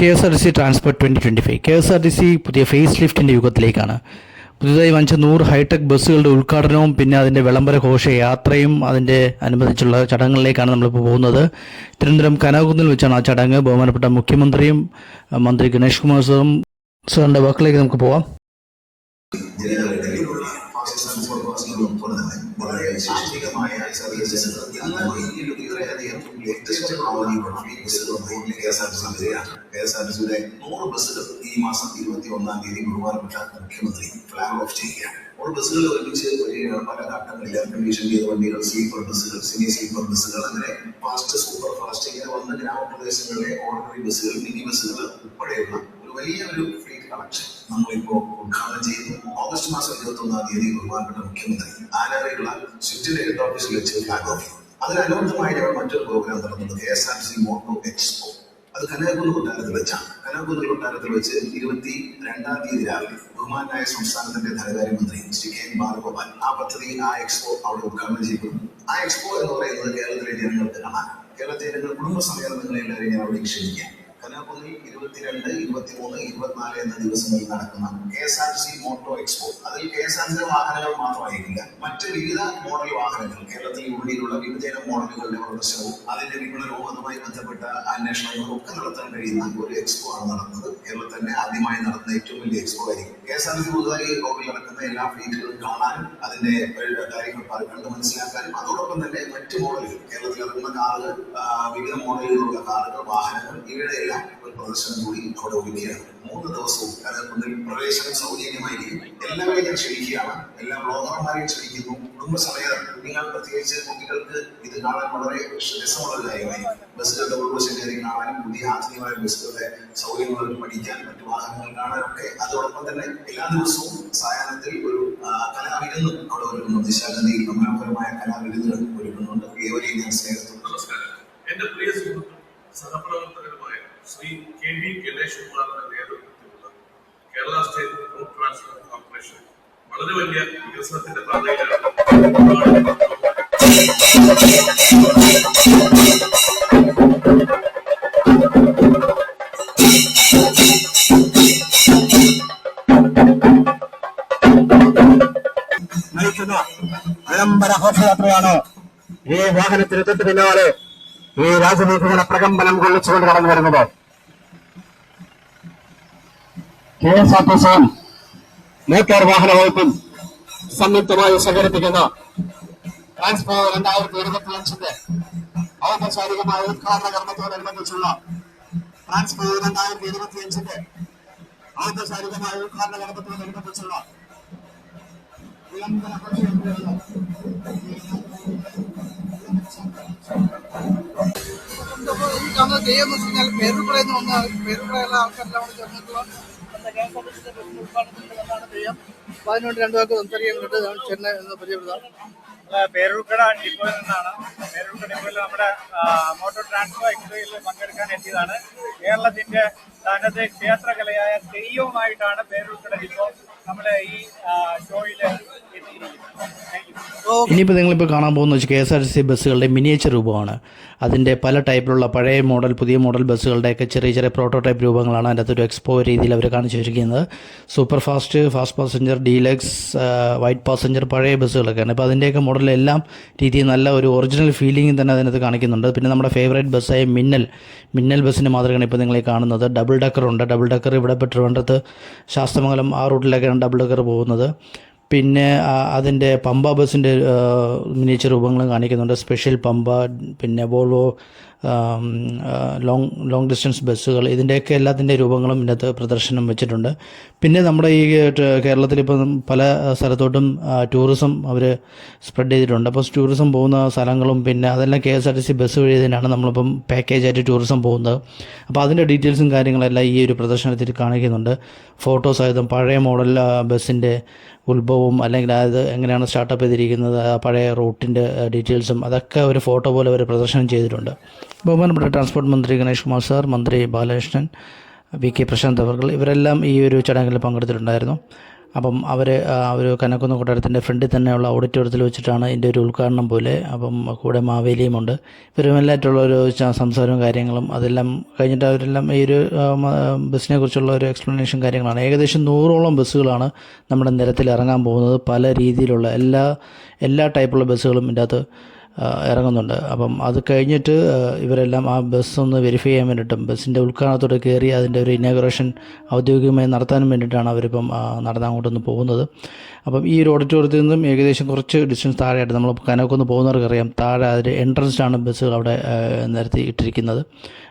K S R T C transport twenty twenty five K S R T C പുതിയ face ലിഫ്റ്റിന്റെ യുഗത്തിലേക്കാണ്. പുതുതായി വാങ്ങിച്ച നൂറ് ഹൈടെക് ബസ്സുകളുടെ ഉദ്ഘാടനവും പിന്നെ അതിന്റെ വിളംബര ഘോഷയാത്രയും അതിന്റെ അനുബന്ധിച്ചുള്ള ചടങ്ങുകളിലേക്കാണ് നമ്മളിപ്പോൾ പോകുന്നത്. തിരുവനന്തപുരം കനകുന്നിൽ വെച്ചാണ് ആ ചടങ്ങ്. ബഹുമാനപ്പെട്ട മുഖ്യമന്ത്രിയും മന്ത്രി ഗണേഷ് കുമാർ സാറും സാറിന്റെ വാക്കിലേക്ക് നമുക്ക് പോവാം. ജനങ്ങളിടയിലുള്ള ഫാസിസം ഫോർമാസിലും സിയുടെ നൂറ് ബസ്സുകൾ ഈ മാസം ഇരുപത്തി ഒന്നാം തീയതി ബഹുമാനപ്പെട്ട മുഖ്യമന്ത്രി ഫ്ലാഗ് ഓഫ് ചെയ്യുകയാണ് അപ്പോൾ ബസ്സുകൾ ഒരുമിച്ച് പല ഘട്ടങ്ങളിൽ എയർ കണ്ടീഷൻ ചെയ്ത വണ്ടികൾ സ്ലീപ്പർ ബസ്സുകൾ സെമി സ്ലീപ്പർ ബസ്സുകൾ അങ്ങനെ ഫാസ്റ്റ് സൂപ്പർ ഫാസ്റ്റ് ഇങ്ങനെ വന്ന ഗ്രാമപ്രദേശങ്ങളിലെ ഓർഡിനറി ബസ്സുകൾ മിനി ബസ്സുകൾ ഉൾപ്പെടെയുള്ള ഒരു വലിയ ഒരു ഫ്ലീറ്റ് കളക്ഷൻ നമ്മളിപ്പോ ഉദ്ഘാടനം ചെയ്തു ഓഗസ്റ്റ് മാസം ഇരുപത്തി ഒന്നാം തീയതി ബഹുമാനപ്പെട്ട മുഖ്യമന്ത്രി ആനാറയുള്ള സ്വിഫ്റ്റിന്റെ ഹെഡ് ഓഫീസിൽ വെച്ച് ഫ്ലാഗ് ഓഫ് ചെയ്തു അതിനനുബന്ധമായി ഞങ്ങൾ മറ്റൊരു പ്രോഗ്രാം നടന്നത് K S R C moto expo അത് കനകക്കുന്ന് കൊട്ടാരത്തിൽ വെച്ചാണ്. കനകക്കുന്ന് കൊട്ടാരത്തിൽ വെച്ച് ഇരുപത്തി രണ്ടാം തീയതി രാവിലെ ബഹുമാനായ സംസ്ഥാനത്തിന്റെ ധനകാര്യമന്ത്രി ശ്രീ കെ എൻ ബാലഗോപാൽ ആ പദ്ധതി ആ എക്സ്പോ അവിടെ ഉദ്ഘാടനം ചെയ്തു ആ എക്സ്പോ എന്ന് പറയുന്നത് കേരളത്തിലെ ജനങ്ങൾക്ക് കാണാൻ കേരളത്തിലെ ജനങ്ങൾ കുടുംബസമേതം എല്ലാവരെയും ഞാൻ അവിടെ ക്ഷണിക്കാം കന്യാകുമാരി ഇരുപത്തിരണ്ട് ഇരുപത്തിമൂന്ന് ഇരുപത്തിനാല് എന്ന ദിവസങ്ങളിൽ നടക്കുന്ന K S R C moto expo. അതിൽ കെ എസ് ആർ സി വാഹനങ്ങൾ മാത്രമായിരിക്കില്ല. മറ്റ് വിവിധ മോഡൽ വാഹനങ്ങൾ കേരളത്തിൽ ഉള്ളിലുള്ള വിവിധതരം മോഡലുകളുടെ പ്രദർശനവും അതിന്റെ വിപണനവും അതുമായി ബന്ധപ്പെട്ട അന്വേഷണങ്ങളും ഒക്കെ നടത്താൻ കഴിയുന്ന ഒരു എക്സ്പോ ആണ് നടന്നത്. കേരളത്തിൽ തന്നെ ആദ്യമായി നടത്തുന്ന ഏറ്റവും വലിയ എക്സ്പോ ആയിരിക്കും. കെ എസ് ആർ സി പുതുതായി ലോകത്തിൽ നടക്കുന്ന എല്ലാ ഫ്ലീറ്റുകളും കാണാനും അതിന്റെ കാര്യങ്ങൾ കണ്ട് മനസ്സിലാക്കാനും അതോടൊപ്പം തന്നെ മറ്റ് മോഡലുകൾ കേരളത്തിൽ ഇറങ്ങുന്ന കാറുകൾ വിവിധ മോഡലുകളുള്ള കാറുകൾ വാഹനങ്ങൾ ഇവയുടെ എല്ലാം ഒരു പ്രദർശനം കൂടി അവിടെ ഒരുക്കുകയാണ് മൂന്ന് ദിവസവും കനകുന്നിൽ പ്രവേശനം സൗജന്യമായിരിക്കും. എല്ലാവരെയും ഞാൻ ക്ഷണിക്കുകയാണ്. എല്ലാ ബ്ലോഗർമാരെയും ക്ഷണിക്കുന്നു. കുടുംബസമേതം നിങ്ങൾ പ്രത്യേകിച്ച് കുട്ടികൾക്ക് ഇത് കാണാൻ വളരെ രസമുള്ള ഒരു കാര്യമായിരിക്കും. ബസ്സുകളുടെ ഉൾവശം കാണാനും പുതിയ ആധുനികമായ ബസ്സുകളുടെ സൗകര്യങ്ങൾ പഠിക്കാൻ മറ്റു വാഹനങ്ങൾ കാണാനൊക്കെ അതോടൊപ്പം തന്നെ എല്ലാ ദിവസവും സായാഹ്നത്തിൽ ഒരു കലാവിരുന്നും അവിടെ ഒരുക്കുന്നുണ്ട്. ദിശാഗതിയിൽ മനോഹരമായ കലാവിരുന്നുകൾ ഒരുക്കുന്നുണ്ട്. ഏവരെയും ഞാൻ സ്നേഹത്തോടെ നമസ്കാരം. എന്റെ പ്രിയ സുഹൃത്തും സഹപ്രവർത്തകരുമായ ശ്രീ കെ വി ഗണേഷ് കുമാറിന്റെ നേതൃത്വത്തിലുള്ള Kerala state road transport corporation വളരെ വലിയ വികസനത്തിന്റെ പാതയിലാണ് നയിക്കുന്ന വിളംബര ഘോഷയാത്രയാണ് ഈ വാഹനത്തിന് തൊട്ട് പിന്നാലെ ഈ രാജനീതികളെ പ്രകമ്പനം കൊള്ളിച്ചുകൊണ്ട് കടന്നു വരുന്നത്. കെ എസ് ആർ ടി സിയും മോട്ടോർ വാഹന വകുപ്പും സംയുക്തമായി സംഘടിപ്പിക്കുന്ന ട്രാൻസ്പോ രണ്ടായിരത്തി ഇരുപത്തി അഞ്ചിന്റെ ഔപചാരികമായ ഉദ്ഘാടന കർമ്മത്തോടനുബന്ധിച്ചുള്ള ട്രാൻസ്പോ രണ്ടായിരത്തി ഇരുപത്തി അഞ്ചിന്റെ ഔപചാരികമായ ഉദ്ഘാടന കർമ്മത്തോടനുബന്ധിച്ചുള്ള ഈ കാണുന്ന തെയ്യം എന്ന് വെച്ച് കഴിഞ്ഞാൽ പേരുപ്പുഴയിൽ നിന്ന് വന്ന പേരുപ്പുഴയുള്ള ആൾക്കാരെല്ലാം കൂടി ചേർന്നിട്ടുള്ള കെ എസ് ആർ ടി സിയുടെ ബസ്സിന്റെ ഉദ്ഘാടനത്തിന്റെ വന്നാണ് തെയ്യം അപ്പൊ അതിനുവേണ്ടി രണ്ടു പേർക്ക് സംസാരിക്കാൻ ഞാൻ ചെന്നൈ എന്ന് പരിചയപ്പെടുത്താം. നമ്മൾ പേരൂർക്കട ഡിപ്പോയിൽ നിന്നാണ്. പേരൂർക്കട ഡിപ്പോയിൽ നമ്മുടെ മോട്ടോർ ട്രാൻസ്പോ എക്സ്പോയിൽ പങ്കെടുക്കാൻ എത്തിയതാണ്. കേരളത്തിന്റെ തനത് ക്ഷേത്രകലയായ തെയ്യവുമായിട്ടാണ് പേരൂർക്കട ഡിപ്പോ നമ്മുടെ ഈ ഷോയിൽ ഷോയിൽ ഇനിയിപ്പോൾ നിങ്ങളിപ്പോൾ കാണാൻ പോകുന്ന വെച്ചാൽ K S R T C ബസ്സുകളുടെ മിനിയേച്ചർ രൂപമാണ്. അതിന്റെ പല ടൈപ്പിലുള്ള പഴയ മോഡൽ പുതിയ മോഡൽ ബസ്സുകളുടെയൊക്കെ ചെറിയ ചെറിയ പ്രോട്ടോടൈപ്പ് രൂപങ്ങളാണ് അതിന്റെ അകത്തൊരു എക്സ്പോ രീതിയിൽ അവർ കാണിച്ചു വെച്ചിരിക്കുന്നത്. Super fast fast passenger deluxe white passenger പഴയ ബസ്സുകളൊക്കെയാണ്. അപ്പോൾ അതിന്റെയൊക്കെ മോഡലെല്ലാം രീതിയിൽ നല്ല ഒരു ഒറിജിനൽ ഫീലിംഗ് തന്നെ അതിനകത്ത് കാണിക്കുന്നുണ്ട്. പിന്നെ നമ്മുടെ ഫേവറേറ്റ് ബസ്സായ മിന്നൽ. മിന്നൽ ബസ്സിന്റെ മാതൃകയാണ് ഇപ്പോൾ നിങ്ങൾ കാണുന്നത്. ഡബിൾ ഡക്കർ ഉണ്ട്. ഡബിൾ ഡക്കർ ഇവിടെ ഇപ്പോൾ ട്രിവാൻഡ്രത്ത് ശാസ്തമംഗലം ആ റൂട്ടിലൊക്കെയാണ് ഡബിൾ ഡക്കർ പോകുന്നത്. പിന്നെ അതിന്റെ പമ്പ ബസ്സിന്റെ മിനിയേച്ചർ രൂപങ്ങളും കാണിക്കുന്നുണ്ട്. സ്പെഷ്യൽ പമ്പ പിന്നെ വോൾവോ ലോങ് ലോങ് ഡിസ്റ്റൻസ് ബസ്സുകൾ ഇതിന്റെയൊക്കെ എല്ലാത്തിന്റെ രൂപങ്ങളും ഇതിനകത്ത് പ്രദർശനം വെച്ചിട്ടുണ്ട്. പിന്നെ നമ്മുടെ ഈ കേരളത്തിൽ കേരളത്തിലിപ്പം പല സ്ഥലത്തോട്ടും ടൂറിസം അവർ സ്പ്രെഡ് ചെയ്തിട്ടുണ്ട്. അപ്പോൾ ടൂറിസം പോകുന്ന സ്ഥലങ്ങളും പിന്നെ അതെല്ലാം K S R T C bus വഴി തന്നെയാണ് നമ്മളിപ്പം പാക്കേജായിട്ട് ടൂറിസം പോകുന്നത്. അപ്പോൾ അതിന്റെ ഡീറ്റെയിൽസും കാര്യങ്ങളെല്ലാം ഈ ഒരു പ്രദർശനത്തിൽ കാണിക്കുന്നുണ്ട്. ഫോട്ടോസ് സഹിതം പഴയ മോഡൽ ബസ്സിന്റെ ഉത്ഭവവും അല്ലെങ്കിൽ അത് എങ്ങനെയാണ് സ്റ്റാർട്ടപ്പ് ചെയ്തിരിക്കുന്നത് പഴയ റൂട്ടിന്റെ ഡീറ്റെയിൽസും അതൊക്കെ ഒരു ഫോട്ടോ പോലെ അവർ പ്രദർശനം ചെയ്തിട്ടുണ്ട്. ബഹുമാനപ്പെട്ട ട്രാൻസ്പോർട്ട് മന്ത്രി ഗണേഷ് കുമാർ സാർ മന്ത്രി ബാലകൃഷ്ണൻ വി കെ പ്രശാന്ത് അവർകൾ ഇവരെല്ലാം ഈ ഒരു ചടങ്ങിൽ പങ്കെടുത്തിട്ടുണ്ടായിരുന്നു. അപ്പം അവർ ഒരു കനക്കുന്ന കൊട്ടാരത്തിന്റെ ഫ്രണ്ടിൽ തന്നെയുള്ള ഓഡിറ്റോറിയത്തിൽ വെച്ചിട്ടാണ് ഇതിന്റെ ഒരു ഉദ്ഘാടനം പോലെ അപ്പം കൂടെ മാവേലിയുമുണ്ട് ഇവരുമെല്ലായിട്ടുള്ള ഒരു സംസാരവും കാര്യങ്ങളും അതെല്ലാം കഴിഞ്ഞിട്ട് അവരെല്ലാം ഈ ഒരു ബസ്സിനെ കുറിച്ചുള്ള ഒരു എക്സ്പ്ലനേഷൻ കാര്യങ്ങളാണ്. ഏകദേശം നൂറോളം ബസ്സുകളാണ് നമ്മുടെ നിരത്തിൽ ഇറങ്ങാൻ പോകുന്നത്. പല രീതിയിലുള്ള എല്ലാ എല്ലാ ടൈപ്പുള്ള ബസ്സുകളും ഇതിന്റെ അകത്ത് ഇറങ്ങുന്നുണ്ട്. അപ്പം അത് കഴിഞ്ഞിട്ട് ഇവരെല്ലാം ആ ബസ് ഒന്ന് വെരിഫൈ ചെയ്യാൻ വേണ്ടിയിട്ടും ബസ്സിന്റെ ഉദ്ഘാടനത്തോടെ കയറി അതിന്റെ ഒരു ഇനാഗുറേഷൻ ഔദ്യോഗികമായി നടത്താനും വേണ്ടിയിട്ടാണ് അവരിപ്പം ആ, നടന്ന് അങ്ങോട്ടൊന്ന് പോകുന്നത്. അപ്പം ഈ ഒരു ഓഡിറ്റോറിയത്തിൽ നിന്നും ഏകദേശം കുറച്ച് ഡിസ്റ്റൻസ് താഴെയായിട്ട് നമ്മൾ കനക്കൊന്ന് പോകുന്നവർക്കറിയാം താഴെ അതിന്റെ എൻട്രൻസിലാണ് ബസ്സുകൾ അവിടെ നിരത്തി ഇട്ടിരിക്കുന്നത്.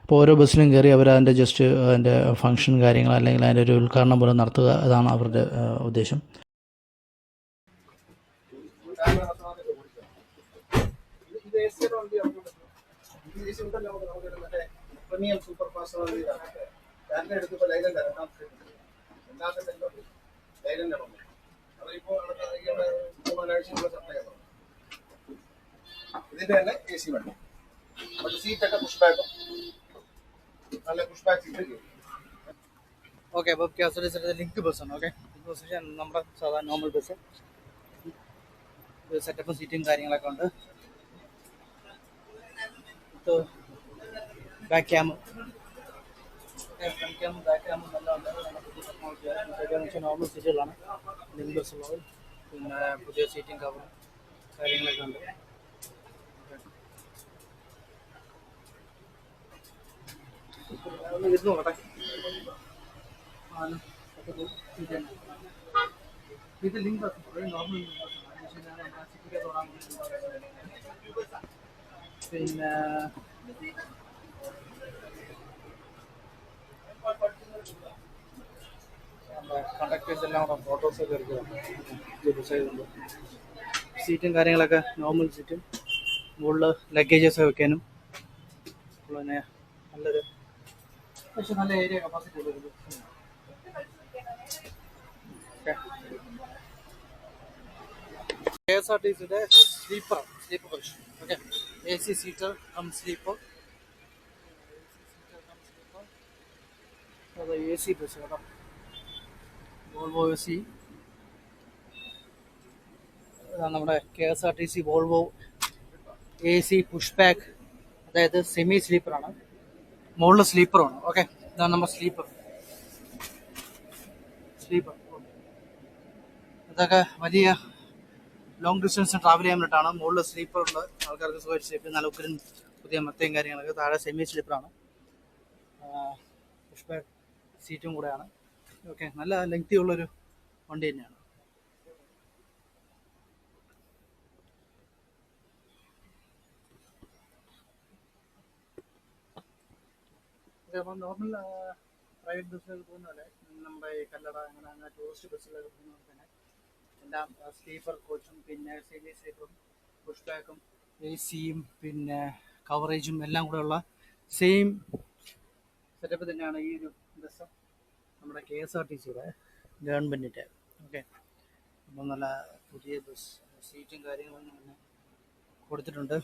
അപ്പോൾ ഓരോ ബസ്സിലും കയറി അവർ അതിന്റെ ജസ്റ്റ് അതിന്റെ ഫംഗ്ഷൻ കാര്യങ്ങൾ അല്ലെങ്കിൽ അതിന്റെ ഒരു ഉദ്ഘാടനം പോലെ നടത്തുക അതാണ് അവരുടെ ആ, ഉദ്ദേശം പ്രീമിയം സൂപ്പർ ഫാസ്റ്റ് ബാറ്ററി എടുത്തപ്പോൾ ലൈലൻഡ് രണ്ടാമത്തെ രണ്ടാമത്തെ ലൈലൻഡ് ആണ് അതിപ്പോൾ മൂന്നാലാഴ്ചയുള്ള സപ്ലൈ ഇതിന്റെ തന്നെ എ സി വണ്ടി പക്ഷെ സീറ്റൊക്കെ പുഷ് ബാക്കും നല്ല പുഷ് ബാക്ക് സീറ്റ് ഓക്കെ അപ്പോൾ കെ എസ് ടി സിയുടെ ലിങ്ക് ബസ്സാണ് ഓക്കെ ലിങ്ക് ബസ് നമ്മുടെ സാധാരണ നോർമൽ ബസ് സെറ്റപ്പും സീറ്റും കാര്യങ്ങളൊക്കെ ഉണ്ട്. ബാക്ക് ക്യാം ഫ്രണ്ട് ക്യാമും ബാക്ക് ക്യാമും എല്ലാം ഉണ്ട്. നല്ല പുതിയ ടെക്നോളജി നോർമൽ സീറ്റുകളാണ് ബസ് ഉള്ളത്. പിന്നെ പുതിയ സീറ്റിംഗ് കവറും കാര്യങ്ങളൊക്കെ ഉണ്ട്. ഒന്ന് ഇരുന്ന് ആണ് ഇത് ലിങ്ക് നോർമൽ പിന്നെ കണ്ടക്ടേഴ്സ് എല്ലാം കൂടെ ഫോട്ടോസ് ഒക്കെ എടുക്കുന്നുണ്ട് സീറ്റും കാര്യങ്ങളൊക്കെ നോർമൽ സീറ്റും മുകളിൽ ലഗേജസ് വെക്കാനും. പിന്നെ നല്ലൊരു പക്ഷെ നല്ല ഏരിയ കപ്പാസിറ്റി ഉള്ളൊരു കെ എസ് ആർ ടി സിയുടെ sleeper sleeper bus okay. A C seater cum sleeper അത് എ സി ബസ് കേട്ടോ. Volvo A C. നമ്മുടെ K S R T C Volvo A C push back അതായത് semi സ്ലീപ്പറാണ് മുകളിൽ സ്ലീപ്പറാണ് okay ഇതാണ് നമ്മുടെ സ്ലീപ്പർ സ്ലീപ്പർ ഇതൊക്കെ വലിയ ലോങ് ഡിസ്റ്റൻസ് ട്രാവൽ ചെയ്യാൻ വേണ്ടിയിട്ടാണ് മുകളിൽ സ്ലീപ്പർ ഉണ്ട് ആൾക്കാർക്ക് സുഖമായിട്ട് സ്ലീപ്പ് നല്ല ഉക്കരൻ പുതിയ മത്തയും കാര്യങ്ങളൊക്കെ താഴെ സെമി സ്ലീപ്പറാണ് പുഷ് ബാക്ക് സീറ്റും കൂടെയാണ്. ഓക്കെ നല്ല ലെങ്തി ഉള്ളൊരു വണ്ടി തന്നെയാണ്. നോർമൽ പ്രൈവറ്റ് ബസ്സുകൾ പോകുന്ന പോലെ നമ്മുടെ കല്ലട അങ്ങനെ അങ്ങനെ ടൂറിസ്റ്റ് ബസ്സുകളൊക്കെ പോകുന്ന പോലെ തന്നെ എല്ലാം സ്ലീപ്പർ കോച്ചും പിന്നെ സെമി സ്ലീപ്പറും പുഷ് ബാക്കും എ സിയും പിന്നെ കവറേജും എല്ലാം കൂടെ ഉള്ള സെയിം സെറ്റപ്പ് തന്നെയാണ് ഈ ഒരു ബസ് നമ്മുടെ കെ എസ് ആർ ടി സിയുടെ ഗവൺമെന്റിന്റെ ഓക്കെ. അപ്പം നല്ല പുതിയ ബസ് സീറ്റും കാര്യങ്ങളും തന്നെ കൊടുത്തിട്ടുണ്ട്.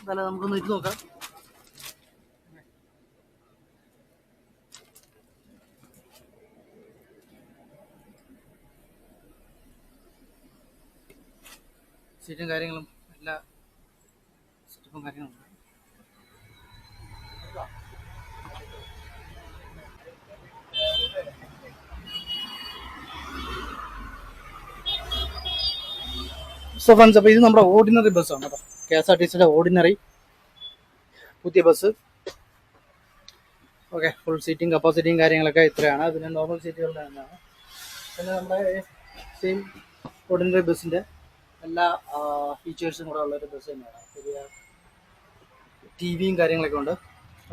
എന്തായാലും നമുക്കൊന്ന് ഇത് നോക്കാം. സീറ്റും കാര്യങ്ങളും എല്ലാ സെറ്റപ്പും കാര്യങ്ങളും സോ ഫ്രണ്ട്സ് അപ്പോൾ ഇത് നമ്മുടെ ഓർഡിനറി ബസ്സാണ് കേട്ടോ. കെ എസ് ആർ ടി സിയുടെ ഓർഡിനറി പുതിയ ബസ് ഓക്കെ ഫുൾ സീറ്റിംഗ് കപ്പാസിറ്റിയും കാര്യങ്ങളൊക്കെ ഇത്രയാണ്. അതിന് നോർമൽ സീറ്റുകളുടെ തന്നെയാണ് പിന്നെ നമ്മുടെ സെയിം ഓർഡിനറി ബസ്സിന്റെ എല്ലാ ഫീച്ചേഴ്സും കൂടെ ഉള്ളൊരു ബസ് തന്നെയാണ്. പുതിയ ടി വിയും കാര്യങ്ങളൊക്കെ ഉണ്ട്.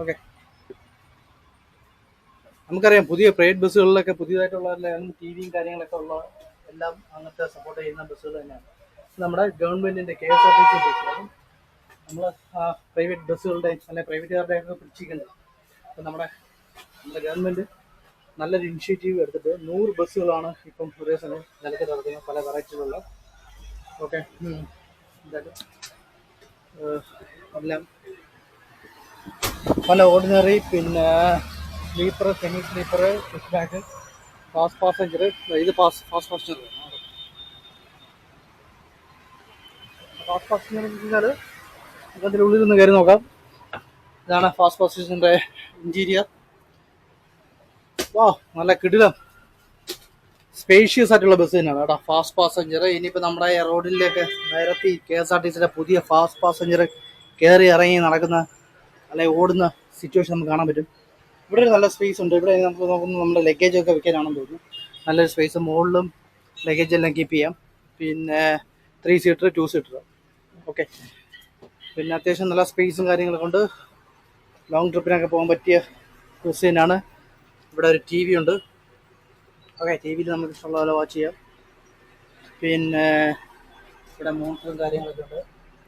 ഓക്കെ നമുക്കറിയാം പുതിയ പ്രൈവറ്റ് ബസ്സുകളിലൊക്കെ പുതിയതായിട്ടുള്ള ടി വിയും കാര്യങ്ങളൊക്കെ ഉള്ള എല്ലാം അങ്ങനത്തെ സപ്പോർട്ട് ചെയ്യുന്ന ബസ്സുകൾ തന്നെയാണ്. നമ്മുടെ ഗവൺമെന്റിന്റെ K S R T C bus നമ്മൾ പ്രൈവറ്റ് ബസ്സുകളുടെ അല്ലെങ്കിൽ പ്രൈവറ്റുകാരുടെയും ഒക്കെ പിടിച്ചിരിക്കുന്നത് അപ്പം നമ്മുടെ നമ്മുടെ ഗവൺമെന്റ് നല്ലൊരു ഇനിഷ്യേറ്റീവ് എടുത്തിട്ട് നൂറ് ബസ്സുകളാണ് ഇപ്പം ഒരേ സമയം നിലത്ത് നടത്തുന്നത് പല വെറൈറ്റികളുള്ള ഓക്കെ എല്ലാം പല ഓർഡിനറി പിന്നെ sleeper semi sleeper back fast passenger ഇത് pass fast passenger fast passenger എന്ന് വെച്ചാൽ അതിന്റെ ഉള്ളിൽ നിന്ന് കയറി നോക്കാം. ഇതാണ് ഫാസ്റ്റ് പാസഞ്ചറിന്റെ ഇന്റീരിയർ വാ നല്ല കിടിലം. സ്പേഷ്യസ് ആയിട്ടുള്ള ബസ് തന്നെയാണ് കേട്ടോ ഫാസ്റ്റ് പാസഞ്ചർ ഇനിയിപ്പോൾ നമ്മുടെ റോഡിലേക്ക് നേരത്തെ കെ എസ് ആർ ടി സിയുടെ പുതിയ ഫാസ്റ്റ് പാസഞ്ചർ കയറി ഇറങ്ങി നടക്കുന്ന അല്ലെങ്കിൽ ഓടുന്ന സിറ്റുവേഷൻ നമുക്ക് കാണാൻ പറ്റും. ഇവിടെ ഒരു നല്ല സ്പേസ് ഉണ്ട്. ഇവിടെ നമുക്ക് നോക്കുമ്പോൾ നമ്മുടെ ലഗേജ് ഒക്കെ വെക്കാനാണെന്ന് തോന്നുന്നു. നല്ലൊരു സ്പേസ് മുകളിലും ലഗേജ് എല്ലാം കീപ്പ് ചെയ്യാം. പിന്നെ three seater two seater okay പിന്നെ അത്യാവശ്യം നല്ല സ്പേസും കാര്യങ്ങളൊക്കെ കൊണ്ട് ലോങ് ട്രിപ്പിനൊക്കെ പോകാൻ പറ്റിയ ബസ് ഇവിടെ ഒരു ടി ഉണ്ട്. ഓക്കെ ടി വിയിൽ നമുക്ക് ഇഷ്ടമുള്ള പോലെ വാച്ച് ചെയ്യാം. പിന്നെ ഇവിടെ മോണിറ്ററും കാര്യങ്ങളൊക്കെ ഉണ്ട്.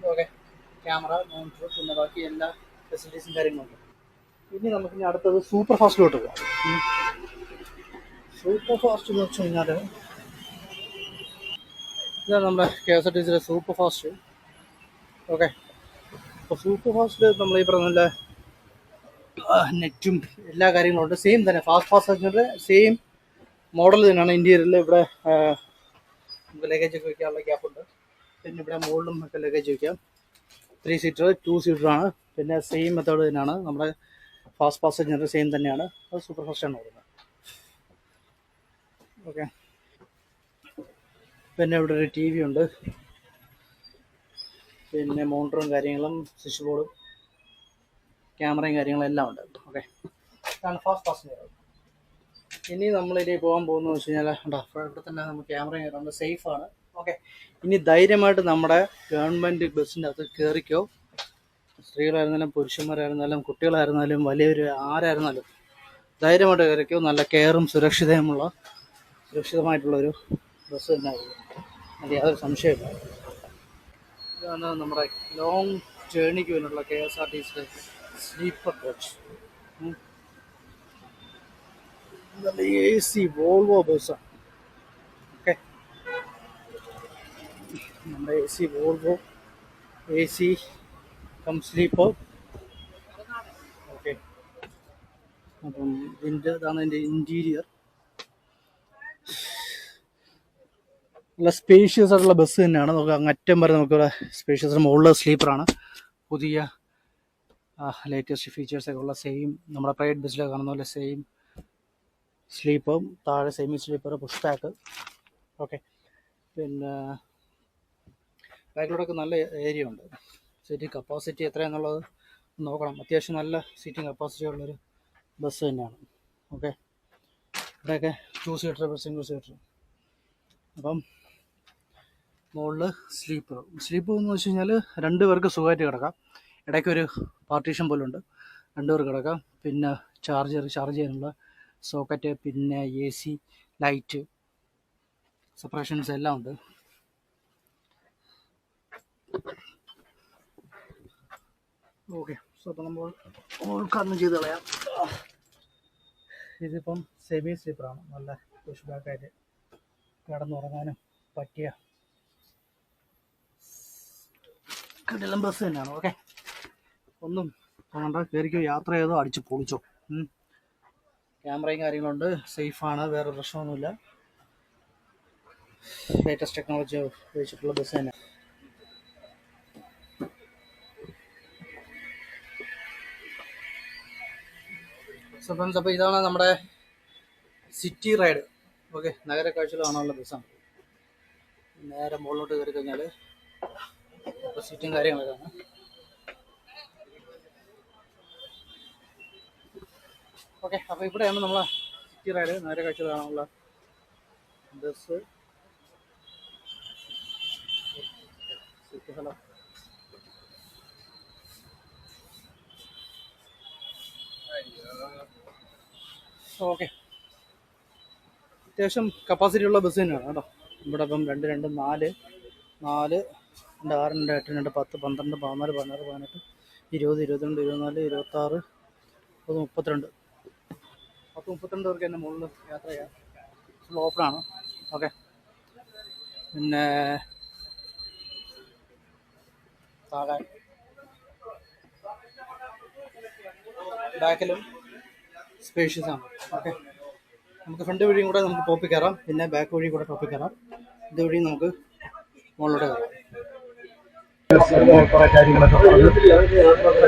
ഓക്കെ ക്യാമറ മോണിറ്റർ പിന്നെ ബാക്കി എല്ലാ ഫെസിലിറ്റീസും കാര്യങ്ങളുണ്ട് ഇനി നമുക്ക് ഇനി അടുത്തത് സൂപ്പർ ഫാസ്റ്റിലോട്ട് പോകാം സൂപ്പർ ഫാസ്റ്റ് എന്ന് വെച്ച് കഴിഞ്ഞാൽ ഇതാണ് നമ്മുടെ കെ എസ് ആർ ടി സിയിലെ സൂപ്പർ ഫാസ്റ്റ് ഓക്കെ. അപ്പോൾ സൂപ്പർ ഫാസ്റ്റിൽ നമ്മൾ ഈ പറഞ്ഞ നല്ല നെറ്റും എല്ലാ കാര്യങ്ങളും ഉണ്ട്. സെയിം തന്നെ ഫാസ്റ്റ് പാസഞ്ചറിന്റെ സെയിം മോഡൽ തന്നെയാണ് ഇന്റീരിയറിൽ ഇവിടെ നമുക്ക് ലഗേജ് ഒക്കെ വയ്ക്കാനുള്ള ഗ്യാപ്പുണ്ട് പിന്നെ ഇവിടെ മുകളിലും ഒക്കെ ലഗേജ് വയ്ക്കാം ത്രീ സീറ്റർ ടു സീറ്റർ ആണ്. പിന്നെ സെയിം മെത്തേഡ് തന്നെയാണ്. നമ്മുടെ ഫാസ്റ്റ് പാസഞ്ചർ സെയിം തന്നെയാണ്. അത് സൂപ്പർ ഫാസ്റ്റാണ് ഓടുന്നത്. ഓക്കെ. പിന്നെ ഇവിടെ ഒരു ടി വി ഉണ്ട്. പിന്നെ മോണിറ്ററും കാര്യങ്ങളും സ്വിച്ച് ബോർഡും ക്യാമറയും കാര്യങ്ങളും എല്ലാം ഉണ്ട്. ഓക്കെ ഇതാണ് ഫാസ്റ്റ് പാസഞ്ചർ ഇനി നമ്മളിനി പോകാൻ പോകുന്നത് വെച്ച് കഴിഞ്ഞാൽ ഇവിടെ തന്നെ നമുക്ക് ക്യാമറയും കയറുന്നത് സേഫാണ് ഓക്കെ ഇനി ധൈര്യമായിട്ട് നമ്മുടെ ഗവൺമെന്റ് ബസ്സിന്റെ അകത്ത് കയറിക്കോ സ്ത്രീകളായിരുന്നാലും പുരുഷന്മാരായിരുന്നാലും കുട്ടികളായിരുന്നാലും വലിയവർ ആരായിരുന്നാലും ധൈര്യമായിട്ട് കയറിക്കോ നല്ല കെയറും സുരക്ഷിതയുമുള്ള സുരക്ഷിതമായിട്ടുള്ളൊരു ബസ് തന്നെ യാതൊരു സംശയമില്ല ഇതാണ് നമ്മുടെ ലോങ് ജേണിക്ക് വേണ്ടിയുള്ള കെ എസ് ആർ ടി സിയുടെ sleeper coach A C Volvo ബസ്സാണ് ഓക്കെ നമ്മുടെ A C Volvo A C cum sleeper okay അപ്പം ഇതിന്റെ ഇതാണ് എന്റെ ഇന്റീരിയർ നല്ല സ്പേഷ്യസ് ആയിട്ടുള്ള ബസ് തന്നെയാണ്. നമുക്ക് അങ്ങറ്റം വരെ നമുക്ക് ഇവിടെ സ്പേഷ്യസ് മുകളിലെ സ്ലീപ്പറാണ് പുതിയ ലേറ്റസ്റ്റ് ഫീച്ചേഴ്സൊക്കെ ഉള്ള സെയിം നമ്മുടെ പ്രൈവറ്റ് ബസ്സിലൊക്കെ കാണുന്ന പോലെ സെയിം സ്ലീപ്പും താഴെ semi sleeper push back okay പിന്നെ ബാക്കിലൂടെയൊക്കെ നല്ല ഏരിയ ഉണ്ട്. സീറ്റിംഗ് കപ്പാസിറ്റി എത്രയാണെന്നുള്ളത് നോക്കണം. അത്യാവശ്യം നല്ല സീറ്റിംഗ് കപ്പാസിറ്റി ഉള്ളൊരു ബസ് തന്നെയാണ്. ഓക്കെ ഇവിടെയൊക്കെ ടു സീറ്റർ സിംഗിൾ സീറ്റർ അപ്പം മുകളിൽ സ്ലീപ്പർ സ്ലീപ്പർ എന്ന് വെച്ച് കഴിഞ്ഞാൽ രണ്ട് പേർക്ക് സുഖമായിട്ട് കിടക്കാം. ഇടയ്ക്കൊരു പാർട്ടീഷൻ പോലെ ഉണ്ട് രണ്ട് പേർക്ക് കിടക്കാം. പിന്നെ ചാർജർ ചാർജ് ചെയ്യാനുള്ള സോക്കറ്റ് പിന്നെ എ സി ലൈറ്റ് സെപ്പറേഷൻസ് എല്ലാം ഉണ്ട്. ഓക്കെ. സോ അപ്പം നമ്മൾ ഉൾക്കാരണം ചെയ്ത് കളയാം. ഇതിപ്പം സെമി സ്ലീപ്പറാണ് നല്ല പുഷ് ബാക്കായിട്ട് കിടന്നുറങ്ങാനും പറ്റിയ കിടലം ബസ് തന്നെയാണ്. ഓക്കെ ഒന്നും വേണ്ട. കയറിക്കോ യാത്ര ചെയ്തോ. അടിച്ച് പൊളിച്ചോ. ക്യാമറയും കാര്യങ്ങളുണ്ട്. സേഫാണ് വേറെ പ്രശ്നമൊന്നുമില്ല. ലേറ്റസ്റ്റ് ടെക്നോളജി ഉപയോഗിച്ചിട്ടുള്ള ബസ് തന്നെ. സോ ഫ്രണ്ട്സ് അപ്പോൾ ഇതാണ് നമ്മുടെ സിറ്റി റൈഡ് ഓക്കെ നഗര കാഴ്ചകൾ കാണാനുള്ള ബസ്സാണ് നേരെ മുകളിലോട്ട് കയറി കഴിഞ്ഞാൽ ഇപ്പോൾ സീറ്റും കാര്യങ്ങളൊക്കെയാണ്. ഓക്കെ അപ്പോൾ ഇവിടെയാണ് നമ്മൾ സിറ്റി റൈഡ് നേരെ കഴിച്ചത് കാണാനുള്ള ബസ് സ്ഥലം ഓക്കെ അത്യാവശ്യം കപ്പാസിറ്റി ഉള്ള ബസ് തന്നെയാണ് കേട്ടോ. ഇവിടെ ഇപ്പം രണ്ട് രണ്ട് നാല് നാല് രണ്ട് ആറ് രണ്ട് എട്ട് രണ്ട് പത്ത് പന്ത്രണ്ട് പതിനാല് പതിനാറ് പതിനെട്ട് ഇരുപത് ഇരുപത്തിരണ്ട് ഇരുപത്തിനാല് ഇരുപത്താറ് അത് മുപ്പത്തിരണ്ട്. പത്ത് മുപ്പത്തിരണ്ട് പേർക്ക് എന്റെ മുകളിൽ യാത്ര ചെയ്യാം. ഫുൾ ഓപ്പണാണ് ഓക്കെ. പിന്നെ താഴെ. ബാക്കിലും സ്പേഷ്യസ് ആണ്. ഓക്കെ. നമുക്ക് ഫ്രണ്ട് വഴിയും കൂടെ നമുക്ക് ടോപ്പിൽ കയറാം പിന്നെ ബാക്ക് വഴി കൂടെ ടോപ്പിൽ കയറാം ഇതുവഴി നമുക്ക് മുകളിലോട്ട് കയറാം പറഞ്ഞു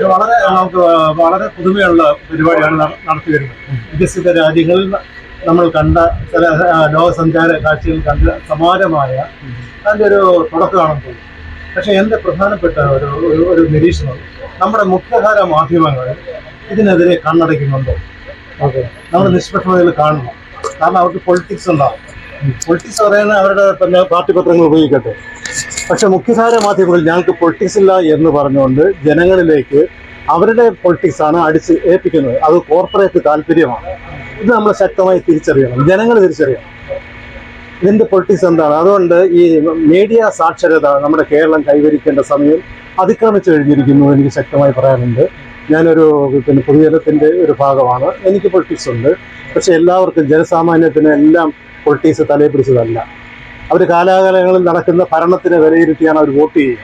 വളരെ നമുക്ക് വളരെ പുതുമയുള്ള പരിപാടിയാണ് നട- നടത്തി വരുന്നത് വികസിത രാജ്യങ്ങളിൽ നമ്മൾ കണ്ട ചില ലോകസഞ്ചാര കാഴ്ചകൾ കണ്ട സമാനമായ അതിന്റെ ഒരു തുടക്കമാണെന്ന് തോന്നുന്നു. പക്ഷേ എന്റെ പ്രധാനപ്പെട്ട ഒരു ഒരു- നിരീക്ഷണം നമ്മുടെ മുഖ്യധാര മാധ്യമങ്ങൾ ഇതിനെതിരെ കണ്ണടയ്ക്കുന്നുണ്ടോ? ഓക്കെ. നമ്മൾ നിഷ്പക്ഷതയിൽ കാണണം കാരണം അവർക്ക് പൊളിറ്റിക്സ് ഉണ്ടാവും. പൊളിറ്റിക്സ് പറയുന്ന അവരുടെ പിന്നെ പാർട്ടി പത്രങ്ങൾ ഉപയോഗിക്കട്ടെ. പക്ഷെ മുഖ്യധാര മാധ്യമങ്ങൾ ഞങ്ങൾക്ക് പൊളിറ്റിക്സ് ഇല്ല എന്ന് പറഞ്ഞുകൊണ്ട് ജനങ്ങളിലേക്ക് അവരുടെ പൊളിറ്റിക്സ് ആണ് അടിച്ച് ഏൽപ്പിക്കുന്നത്. അത് കോർപ്പറേറ്റ് താല്പര്യമാണ്. ഇത് നമ്മൾ ശക്തമായി തിരിച്ചറിയണം. ജനങ്ങൾ തിരിച്ചറിയണം. ഇതിന്റെ പൊളിറ്റിക്സ് എന്താണ്? അതുകൊണ്ട് ഈ മീഡിയ സാക്ഷരത നമ്മുടെ കേരളം കൈവരിക്കേണ്ട സമയം അതിക്രമിച്ചു കഴിഞ്ഞിരിക്കുന്നു എനിക്ക് ശക്തമായി പറയാനുണ്ട്. ഞാനൊരു പിന്നെ പൊതുജനത്തിന്റെ ഒരു ഭാഗമാണ്. എനിക്ക് പൊളിറ്റിക്സ് ഉണ്ട്. പക്ഷെ എല്ലാവർക്കും ജനസാമാന്യത്തിന് എല്ലാം പൊളിറ്റിക്സ് തലയെ പിടിച്ചതല്ല. അവർ കാലാകാലങ്ങളിൽ നടക്കുന്ന ഭരണത്തിനെ വിലയിരുത്തിയാണ് അവർ വോട്ട് ചെയ്യുക.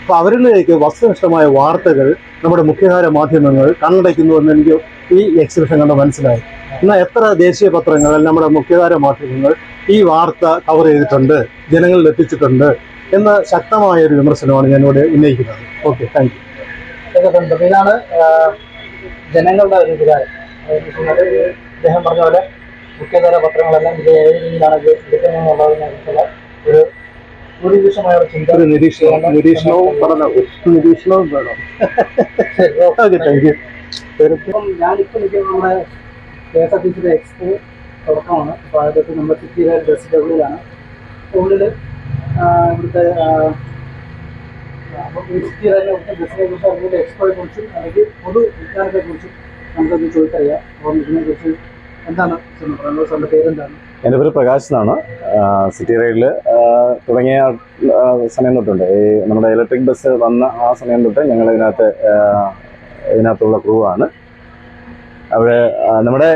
അപ്പോൾ അവരിലേക്ക് വസ്തുനിഷ്ഠമായ വാർത്തകൾ നമ്മുടെ മുഖ്യധാര മാധ്യമങ്ങൾ കണ്ണടയ്ക്കുന്നു എന്ന് എനിക്ക് ഈ എക്സിബിഷൻ കണ്ട് മനസ്സിലായി. എന്നാൽ എത്ര ദേശീയ പത്രങ്ങൾ നമ്മുടെ മുഖ്യധാര മാധ്യമങ്ങൾ ഈ വാർത്ത കവർ ചെയ്തിട്ടുണ്ട് ജനങ്ങളിൽ എത്തിച്ചിട്ടുണ്ട് എന്ന ശക്തമായ ഒരു വിമർശനമാണ് ഞാനിവിടെ ഉന്നയിക്കുന്നത്. ഓക്കെ താങ്ക് യു ഇതാണ് ജനങ്ങളുടെ ഒരു വികാരം. അദ്ദേഹം പറഞ്ഞ പോലെ മുഖ്യധാര പത്രങ്ങളെല്ലാം ഇത് ഏത് രീതിയിലാണ് ഇത് എടുക്കുന്നതെന്നുള്ളതിനെക്കുറിച്ചുള്ള ഒരു ഭൂരിപക്ഷമായ ഒരു ചിന്ത ഒരു നിരീക്ഷണം നിരീക്ഷണവും പഠനവും നിരീക്ഷണവും വേണം. ഓക്കെ. താങ്ക് യു ഇപ്പം ഞാനിപ്പോൾ നിൽക്കുന്നത് നമ്മുടെ കെ എസ് ആർ ടി സിയുടെ എക്സ്പോ തുടക്കമാണ്. അപ്പോൾ അതൊക്കെ നമ്മുടെ സിറ്റിയിലെ ബസ് ഉള്ളിലാണ് ഉള്ളിൽ ഇവിടുത്തെ സിറ്റിയിലെ ഇവിടുത്തെ ബസ്സിനെ കുറിച്ച് അതിന്റെ എക്സ്പോയെ കുറിച്ചും അല്ലെങ്കിൽ പൊതു വിജ്ഞാനത്തെ കുറിച്ചും നമുക്കൊന്ന് ചോദിച്ചറിയാം. അപ്പോൾ ഇതിനെക്കുറിച്ച് എന്താണ് എന്റെ പേര് പ്രകാശ് എന്നാണ്. സിറ്റി റൈഡിൽ തുടങ്ങിയ സമയം തൊട്ടുണ്ട്. ഈ നമ്മുടെ ഇലക്ട്രിക് ബസ് വന്ന ആ സമയം തൊട്ട് ഞങ്ങൾ ഇതിനകത്ത് ഇതിനകത്തുള്ള ക്രൂ ആണ്. അവിടെ നമ്മുടെ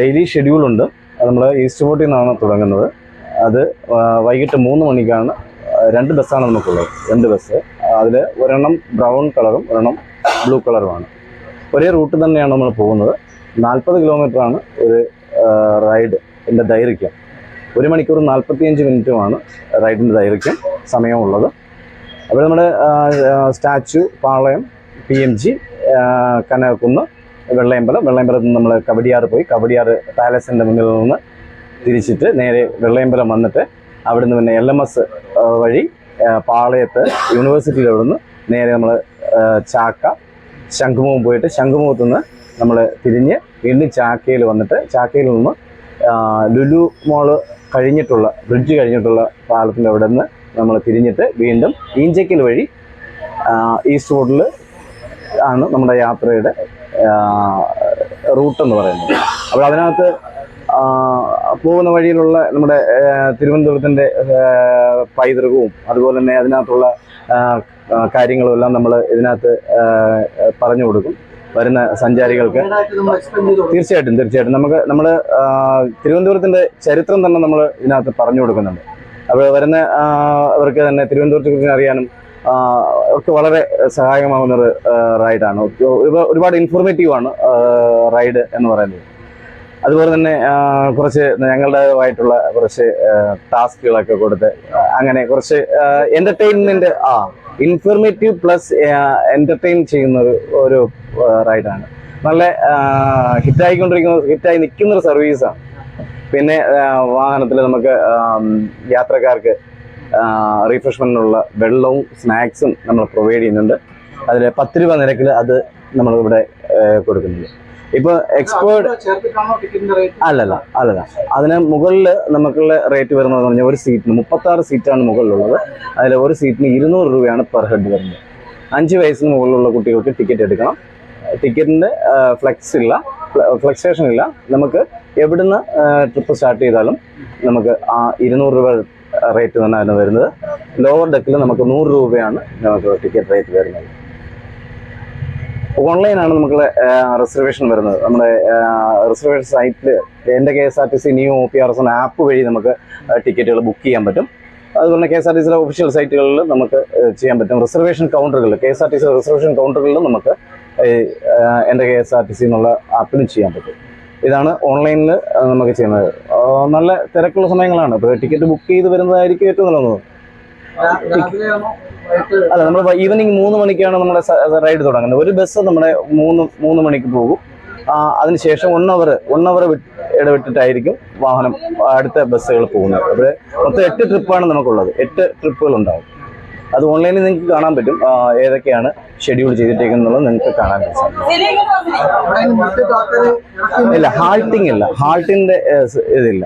ഡെയിലി ഷെഡ്യൂളുണ്ട് നമ്മൾ ഈസ്റ്റ് ഫോർട്ടിൽ നിന്നാണ് തുടങ്ങുന്നത്. അത് വൈകിട്ട് മൂന്ന് മണിക്കാണ് രണ്ട് ബസ്സാണ് നമുക്കുള്ളത്. രണ്ട് ബസ്. അതിൽ ഒരെണ്ണം ബ്രൗൺ കളറും ഒരെണ്ണം ബ്ലൂ കളറുമാണ്. ഒരേ റൂട്ട് തന്നെയാണ് നമ്മൾ പോകുന്നത്. നാൽപ്പത് കിലോമീറ്ററാണ് ഒരു റൈഡ് എന്റെ ദൈർഘ്യം. ഒരു മണിക്കൂർ നാൽപ്പത്തിയഞ്ച് മിനിറ്റുമാണ് റൈഡിന്റെ ദൈർഘ്യം സമയമുള്ളത്. അപ്പോൾ നമ്മുടെ Statue Palayam P M G Kanakunnu Vellayambalam. വെള്ളയമ്പലത്ത് നിന്ന് നമ്മൾ കവടിയാറ് പോയി. കവടിയാറ് പാലസിന്റെ മുന്നിൽ നിന്ന് തിരിച്ചിട്ട് നേരെ വെള്ളയമ്പലം വന്നിട്ട് അവിടുന്ന് പിന്നെ എൽ എം എസ് വഴി പാളയത്ത് യൂണിവേഴ്സിറ്റിയിൽ അവിടുന്ന് നേരെ നമ്മൾ ചാക്ക ശംഖുമുഖം പോയിട്ട് ശംഖുമുഖത്ത് നിന്ന് നമ്മൾ തിരിഞ്ഞ് വീണ്ടും ചാക്കയിൽ വന്നിട്ട് ചാക്കയിൽ നിന്ന് ലുലു മോൾ കഴിഞ്ഞിട്ടുള്ള ബ്രിഡ്ജ് കഴിഞ്ഞിട്ടുള്ള പാലത്തിന്റെ അവിടെ നിന്ന് നമ്മൾ തിരിഞ്ഞിട്ട് വീണ്ടും ഈഞ്ചക്കൽ വഴി ഈസ്റ്റ് റോഡിൽ ആണ് നമ്മുടെ യാത്രയുടെ റൂട്ട് എന്ന് പറയുന്നത്. അപ്പോൾ അതിനകത്ത് പോകുന്ന വഴിയിലുള്ള നമ്മുടെ തിരുവനന്തപുരത്തിന്റെ പൈതൃകവും അതുപോലെ തന്നെ അതിനകത്തുള്ള ആ, ആ, കാര്യങ്ങളും എല്ലാം നമ്മൾ ഇതിനകത്ത് പറഞ്ഞു കൊടുക്കും. വരുന്ന സഞ്ചാരികൾക്ക് തീർച്ചയായിട്ടും തീർച്ചയായിട്ടും. നമുക്ക് നമ്മൾ തിരുവനന്തപുരത്തിന്റെ ചരിത്രം തന്നെ നമ്മൾ ഇതിനകത്ത് പറഞ്ഞു കൊടുക്കുന്നുണ്ട്. അപ്പോൾ വരുന്ന അവർക്ക് തന്നെ തിരുവനന്തപുരത്തെ കുറിച്ച് അറിയാനും ഒക്കെ വളരെ സഹായകമാകുന്ന ഒരു റൈഡാണ് ഒരുപാട് ഒരുപാട് ഇൻഫോർമേറ്റീവ് ആണ് റൈഡ് എന്ന് പറയുന്നത്. അതുപോലെ തന്നെ കുറച്ച് ഞങ്ങളുടേതായിട്ടുള്ള കുറച്ച് ടാസ്കുകളൊക്കെ കൊടുത്ത് അങ്ങനെ കുറച്ച് എന്റർടൈൻമെന്റ് ആ ഇൻഫോർമേറ്റീവ് പ്ലസ് എന്റർടൈൻ ചെയ്യുന്ന ഒരു റൈഡാണ് നല്ല ഹിറ്റായിക്കൊണ്ടിരിക്കുന്ന ഹിറ്റായി നിൽക്കുന്ന ഒരു സർവീസാണ് പിന്നെ വാഹനത്തിൽ നമുക്ക് യാത്രക്കാർക്ക് റീഫ്രഷ്മെന്റിനുള്ള വെള്ളവും സ്നാക്സും നമ്മൾ പ്രൊവൈഡ് ചെയ്യുന്നുണ്ട്. അതിൽ പത്ത് രൂപ നിരക്കിൽ അത് നമ്മളിവിടെ കൊടുക്കുന്നുണ്ട്. ഇപ്പോൾ എക്സ്പേർട്ട് അല്ലല്ല അല്ലല്ല. അതിന് മുകളിൽ നമുക്കുള്ള റേറ്റ് വരുന്നത് പറഞ്ഞാൽ ഒരു സീറ്റിന് മുപ്പത്താറ് സീറ്റാണ് മുകളിലുള്ളത്. അതിൽ ഒരു സീറ്റിന് ഇരുന്നൂറ് രൂപയാണ് പെർ ഹെഡ് വരുന്നത്. അഞ്ച് വയസ്സിന് മുകളിലുള്ള കുട്ടികൾക്ക് ടിക്കറ്റ് എടുക്കണം. ടിക്കറ്റിന്റെ ഫ്ലെക്സ് ഇല്ല. ഫ്ലക്സേഷൻ ഇല്ല. നമുക്ക് എവിടുന്ന് ട്രിപ്പ് സ്റ്റാർട്ട് ചെയ്താലും നമുക്ക് ആ ഇരുന്നൂറ് രൂപ റേറ്റ് തന്നെയാണ് വരുന്നത്. ലോവർ ഡെക്കിൽ നമുക്ക് നൂറ് രൂപയാണ് നമുക്ക് ടിക്കറ്റ് റേറ്റ് വരുന്നത്. ഓൺലൈനാണ് നമുക്ക് റിസർവേഷൻ വരുന്നത്. നമ്മുടെ റിസർവേഷൻ സൈറ്റിൽ എന്റെ K S R T C new O P R S app വഴി നമുക്ക് ടിക്കറ്റുകൾ ബുക്ക് ചെയ്യാൻ പറ്റും. അതുപോലെ തന്നെ കെ എസ് ആർ ടി സിയുടെ ഒഫീഷ്യൽ സൈറ്റുകളിൽ നമുക്ക് ചെയ്യാൻ പറ്റും. Reservation കൗണ്ടറുകളിൽ K S R T C reservation കൗണ്ടറുകളിൽ നമുക്ക് എന്റെ K S R T C എന്നുള്ള ആപ്പിലും ചെയ്യാൻ പറ്റും. ഇതാണ് ഓൺലൈനിൽ നമുക്ക് ചെയ്യുന്നത്. നല്ല തിരക്കുള്ള സമയങ്ങളാണ്. ഇപ്പോൾ ടിക്കറ്റ് ബുക്ക് ചെയ്ത് വരുന്നതായിരിക്കും ഏറ്റവും നല്ലത് അല്ല നമ്മൾ ഈവനിങ് മൂന്ന് മണിക്കാണ് നമ്മുടെ റൈഡ് തുടങ്ങുന്നത്. ഒരു ബസ് നമ്മുടെ മൂന്ന് മൂന്ന് മണിക്ക് പോകും. അതിന് അതിനുശേഷം വൺ അവർ വൺ അവർ ഇടവിട്ടിട്ടായിരിക്കും വാഹനം അടുത്ത ബസ്സുകൾ പോകുന്നത്. അപ്പോൾ മൊത്തം എട്ട് ട്രിപ്പാണ് നമുക്കുള്ളത്. എട്ട് ട്രിപ്പുകൾ ഉണ്ടാവും. അത് ഓൺലൈനിൽ നിങ്ങൾക്ക് കാണാൻ പറ്റും. ഏതൊക്കെയാണ് ഷെഡ്യൂൾ ചെയ്തിട്ടേക്കുന്നുള്ളത് നിങ്ങൾക്ക് കാണാൻ പറ്റും. ഇല്ല ഹാൾട്ടിംഗ് ഇല്ല. ഹാൾട്ടിന്റെ ഇതില്ല.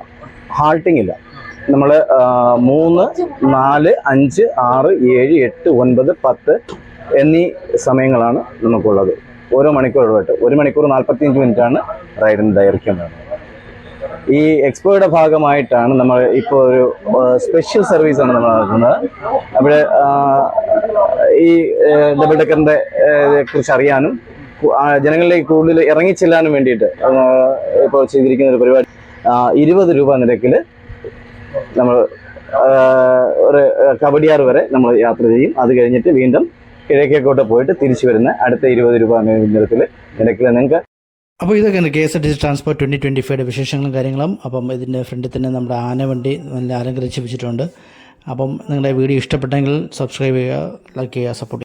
ഹാൾട്ടിംഗ് ഇല്ല. നമ്മൾ മൂന്ന് നാല് അഞ്ച് ആറ് ഏഴ് എട്ട് ഒൻപത് പത്ത് എന്നീ സമയങ്ങളാണ് നമുക്കുള്ളത്. ഓരോ മണിക്കൂർ ഇടവിട്ട് ഒരു മണിക്കൂർ നാൽപ്പത്തിയഞ്ച് മിനിറ്റാണ് റൈഡിന് ദൈർഘ്യം വരുന്നത് ഈ എക്സ്പോയുടെ ഭാഗമായിട്ടാണ് നമ്മൾ ഇപ്പോൾ ഒരു സ്പെഷ്യൽ സർവീസ് ആണ് നമ്മൾ നടത്തുന്നത്. അവിടെ ഈ ഡബിൾ ഡെക്കറിന്റെ കുറിച്ച് അറിയാനും ജനങ്ങളിലേക്ക് കൂടുതൽ ഇറങ്ങിച്ചെല്ലാനും വേണ്ടിയിട്ട് ഇപ്പോൾ ചെയ്തിരിക്കുന്ന ഒരു പരിപാടി ഇരുപത് രൂപ നിരക്കിൽ നമ്മൾ ഒരു കബഡിയാർ വരെ നമ്മൾ യാത്ര ചെയ്യും. അത് കഴിഞ്ഞിട്ട് വീണ്ടും കിഴക്കേക്കോട്ട് പോയിട്ട് തിരിച്ചു വരുന്ന അടുത്ത ഇരുപത് രൂപ നിരക്കിൽ നിരക്കിൽ നിങ്ങൾക്ക് അപ്പോൾ ഇതൊക്കെയാണ് K S R T C transport twenty twenty five വിശേഷങ്ങളും കാര്യങ്ങളും. അപ്പം ഇതിന്റെ ഫ്രണ്ടിൽ തന്നെ നമ്മുടെ ആന വണ്ടി നല്ല അലങ്കരിച്ച് വെച്ചിട്ടുണ്ട്. അപ്പം നിങ്ങളുടെ വീഡിയോ ഇഷ്ടപ്പെട്ടെങ്കിൽ സബ്സ്ക്രൈബ് ചെയ്യുക ലൈക്ക് ചെയ്യുക സപ്പോർട്ട്